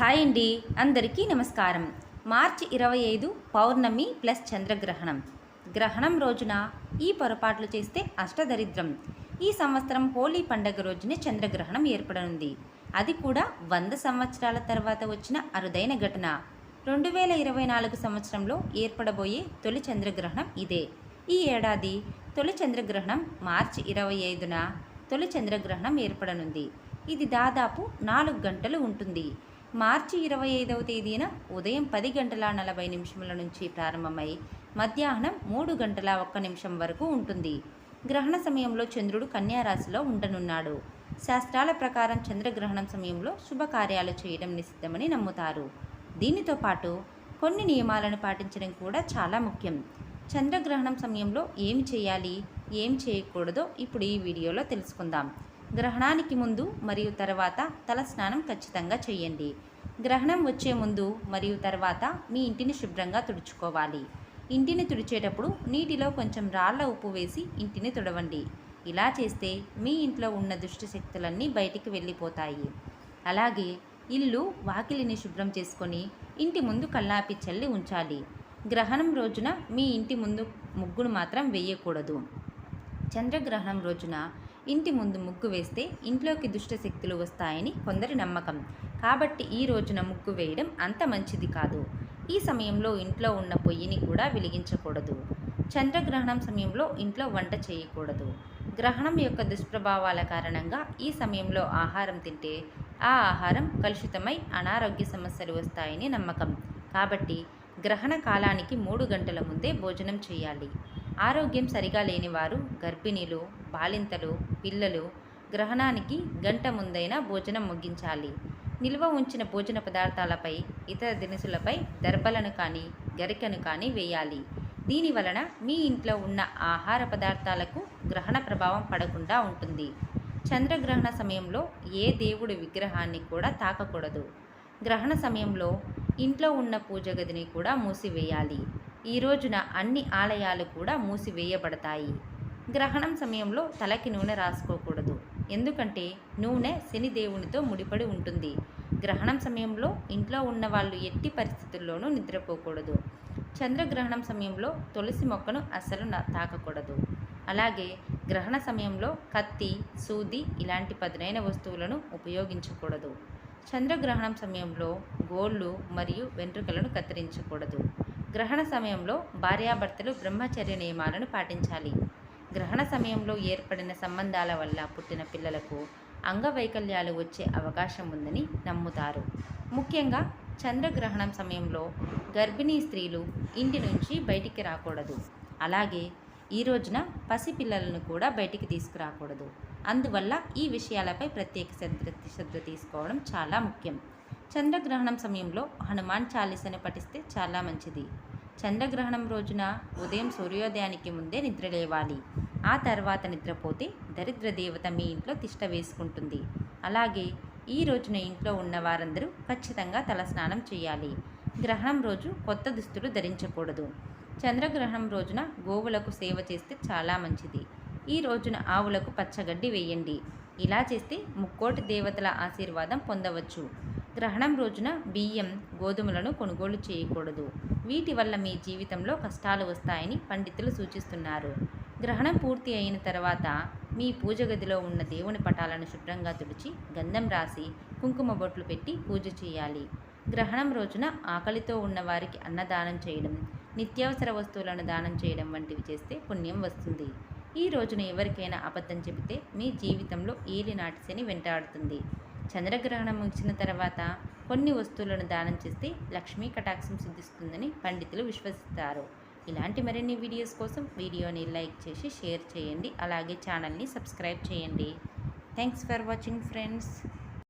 Hi అండి అందరికీ నమస్కారం. మార్చి ఇరవై ఐదు పౌర్ణమి ప్లస్ చంద్రగ్రహణం. గ్రహణం రోజున ఈ పొరపాట్లు చేస్తే అష్టదరిద్రం. ఈ సంవత్సరం హోలీ పండగ రోజునే చంద్రగ్రహణం ఏర్పడనుంది. అది కూడా వంద సంవత్సరాల తర్వాత వచ్చిన అరుదైన ఘటన. రెండు వేల ఇరవై నాలుగు సంవత్సరంలో ఏర్పడబోయే తొలి చంద్రగ్రహణం ఇదే. ఈ ఏడాది తొలి చంద్రగ్రహణం మార్చి ఇరవై ఐదున తొలి చంద్రగ్రహణం ఏర్పడనుంది. ఇది దాదాపు నాలుగు గంటలు ఉంటుంది. మార్చి ఇరవై ఐదవ తేదీన ఉదయం పది గంటల నలభై నిమిషముల నుంచి ప్రారంభమై మధ్యాహ్నం మూడు గంటల ఒక్క నిమిషం వరకు ఉంటుంది. గ్రహణ సమయంలో చంద్రుడు కన్యారాశిలో ఉండనున్నాడు. శాస్త్రాల ప్రకారం చంద్రగ్రహణం సమయంలో శుభకార్యాలు చేయడం నిషిద్ధమని నమ్ముతారు. దీనితో పాటు కొన్ని నియమాలను పాటించడం కూడా చాలా ముఖ్యం. చంద్రగ్రహణం సమయంలో ఏమి చేయాలి? ఏం చేయకూడదో ఇప్పుడు ఈ వీడియోలో తెలుసుకుందాం. గ్రహణానికి ముందు మరియు తర్వాత తల స్నానం ఖచ్చితంగా చేయండి. గ్రహణం వచ్చే ముందు మరియు తర్వాత మీ ఇంటిని శుభ్రంగా తుడుచుకోవాలి. ఇంటిని తుడిచేటప్పుడు నీటిలో కొంచెం రాళ్ళ ఉప్పు వేసి ఇంటిని తుడవండి. ఇలా చేస్తే మీ ఇంట్లో ఉన్న దుష్ట శక్తులన్నీ బయటికి వెళ్ళిపోతాయి. అలాగే ఇల్లు వాకిలిని శుభ్రం చేసుకొని ఇంటి ముందు కల్లాపి చల్లి ఉంచాలి. గ్రహణం రోజున మీ ఇంటి ముందు ముగ్గును మాత్రం వేయకూడదు. చంద్రగ్రహణం రోజున ఇంటి ముందు ముగ్గు వేస్తే ఇంట్లోకి దుష్ట శక్తులు వస్తాయని కొందరి నమ్మకం. కాబట్టి ఈ రోజున ముగ్గు వేయడం అంత మంచిది కాదు. ఈ సమయంలో ఇంట్లో ఉన్న పొయ్యిని కూడా వెలిగించకూడదు. చంద్రగ్రహణం సమయంలో ఇంట్లో వంట చేయకూడదు. గ్రహణం యొక్క దుష్ప్రభావాల కారణంగా ఈ సమయంలో ఆహారం తింటే ఆ ఆహారం కలుషితమై అనారోగ్య సమస్యలు వస్తాయని నమ్మకం. కాబట్టి గ్రహణ కాలానికి మూడు గంటల ముందే భోజనం చేయాలి. ఆరోగ్యం సరిగా లేని వారు గర్భిణీలు బాలింతలు పిల్లలు గ్రహణానికి గంట ముందైనా భోజనం ముగించాలి. నిల్వ ఉంచిన భోజన పదార్థాలపై ఇతర దినుసులపై దర్బలను కానీ గరికను కానీ వేయాలి. దీని వలన మీ ఇంట్లో ఉన్న ఆహార పదార్థాలకు గ్రహణ ప్రభావం పడకుండా ఉంటుంది. చంద్రగ్రహణ సమయంలో ఏ దేవుడి విగ్రహాన్ని కూడా తాకకూడదు. గ్రహణ సమయంలో ఇంట్లో ఉన్న పూజ గదిని కూడా మూసివేయాలి. ఈ రోజున అన్ని ఆలయాలు కూడా మూసివేయబడతాయి. గ్రహణం సమయంలో తలకి నూనె రాసుకోకూడదు. ఎందుకంటే నూనె శని దేవునితో ముడిపడి ఉంటుంది. గ్రహణం సమయంలో ఇంట్లో ఉన్న వాళ్ళు ఎట్టి పరిస్థితుల్లోనూ నిద్రపోకూడదు. చంద్రగ్రహణం సమయంలో తులసి మొక్కను అస్సలు తాకకూడదు. అలాగే గ్రహణ సమయంలో కత్తి సూది ఇలాంటి పదునైన వస్తువులను ఉపయోగించకూడదు. చంద్రగ్రహణం సమయంలో గోళ్ళు మరియు వెంట్రుకలను కత్తిరించకూడదు. గ్రహణ సమయంలో భార్యాభర్తలు బ్రహ్మచర్య నియమాలను పాటించాలి. గ్రహణ సమయంలో ఏర్పడిన సంబంధాల వల్ల పుట్టిన పిల్లలకు అంగవైకల్యాలు వచ్చే అవకాశం ఉందని నమ్ముతారు. ముఖ్యంగా చంద్రగ్రహణం సమయంలో గర్భిణీ స్త్రీలు ఇంటి నుంచి బయటికి రాకూడదు. అలాగే ఈ రోజున పసిపిల్లలను కూడా బయటికి తీసుకురాకూడదు. అందువల్ల ఈ విషయాలపై ప్రత్యేక శ్రద్ధ శ్రద్ధ తీసుకోవడం చాలా ముఖ్యం. చంద్రగ్రహణం సమయంలో హనుమాన్ చాలీసను పఠిస్తే చాలా మంచిది. చంద్రగ్రహణం రోజున ఉదయం సూర్యోదయానికి ముందే నిద్ర లేవాలి. ఆ తర్వాత నిద్రపోతే దరిద్ర దేవత మీ ఇంట్లో తిష్ట వేసుకుంటుంది. అలాగే ఈ రోజున ఇంట్లో ఉన్న వారందరూ ఖచ్చితంగా తలస్నానం చేయాలి. గ్రహణం రోజు కొత్త దుస్తులు ధరించకూడదు. చంద్రగ్రహణం రోజున గోవులకు సేవ చేస్తే చాలా మంచిది. ఈ రోజున ఆవులకు పచ్చగడ్డి వేయండి. ఇలా చేస్తే ముక్కోటి దేవతల ఆశీర్వాదం పొందవచ్చు. గ్రహణం రోజున బియ్యం గోధుమలను కొనుగోలు చేయకూడదు. వీటి వల్ల మీ జీవితంలో కష్టాలు వస్తాయని పండితులు సూచిస్తున్నారు. గ్రహణం పూర్తి అయిన తర్వాత మీ పూజ గదిలో ఉన్న దేవుని పటాలను శుభ్రంగా తుడిచి గంధం రాసి కుంకుమ బొట్లు పెట్టి పూజ చేయాలి. గ్రహణం రోజున ఆకలితో ఉన్న వారికి అన్నదానం చేయడం నిత్యావసర వస్తువులను దానం చేయడం వంటివి చేస్తే పుణ్యం వస్తుంది. ఈ రోజున ఎవరికైనా అబద్ధం చెబితే మీ జీవితంలో ఏలినాటి శని వెంటాడుతుంది. చంద్రగ్రహణం ముగిసిన తర్వాత కొన్ని వస్తువులను దానం చేస్తే లక్ష్మీ కటాక్షం సిద్ధిస్తుందని పండితులు విశ్వసిస్తారు. ఇలాంటి మరిన్ని వీడియోస్ కోసం వీడియోని లైక్ చేసి షేర్ చేయండి. అలాగే ఛానల్ని సబ్స్క్రైబ్ చేయండి. Thanks for watching friends.